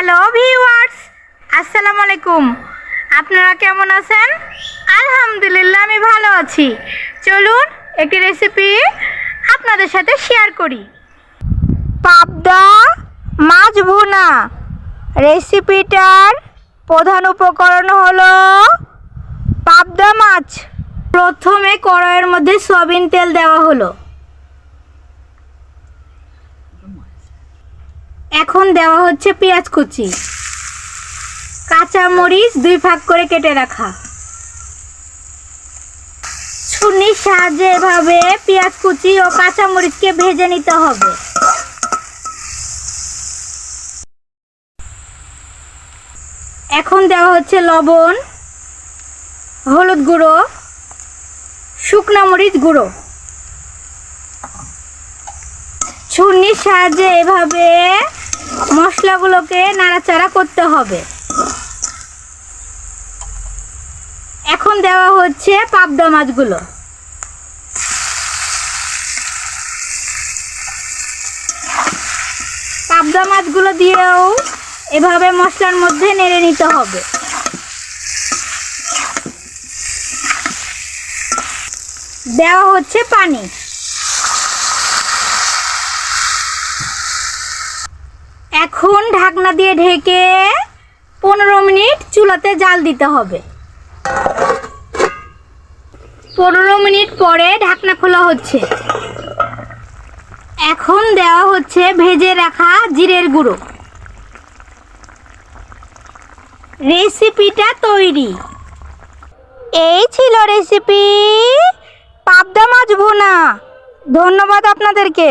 Hello viewers আসসালামু আলাইকুম আপনারা কেমন আছেন? আলহামদুলিল্লাহ, আমি ভালো আছি। চলুন একটি রেসিপি আপনাদের সাথে শেয়ার করি। পাবদা মাছ ভুনা। রেসিপিটার প্রধান উপকরণ হলো পাবদা মাছ। প্রথমে কড়াইয়ের মধ্যে সয়াবিন তেল দেওয়া হলো। এখন দেওয়া হচ্ছে পেঁয়াজ কুচি। কাঁচা মরিচ দুই ভাগ করে কেটে রাখা। ছুরির সাহায্যে এভাবে পেঁয়াজ কুচি ও কাঁচা মরিচকে ভেজে নিতে হবে। এখন দেওয়া হচ্ছে লবণ, হলুদ গুঁড়ো, শুকনা মরিচ গুঁড়ো। ছুরির সাহায্যে এভাবে মশলাগুলোকে নাড়াচাড়া করতে হবে। এখন দেওয়া হচ্ছে পাবদা মাছগুলো। পাবদা মাছগুলো দিয়েও এভাবে মশলার মধ্যে নেড়ে নিতে হবে। দেওয়া হচ্ছে পানি। এখন ঢাকনা দিয়ে ঢেকে পনেরো মিনিট চুলাতে জাল দিতে হবে। পনেরো মিনিট পরে ঢাকনা খোলা হচ্ছে। এখন দেওয়া হচ্ছে ভেজে রাখা জিরের গুঁড়ো। রেসিপিটা তৈরি। এই ছিল রেসিপি পাবদা মাছ ভুনা। ধন্যবাদ আপনাদেরকে।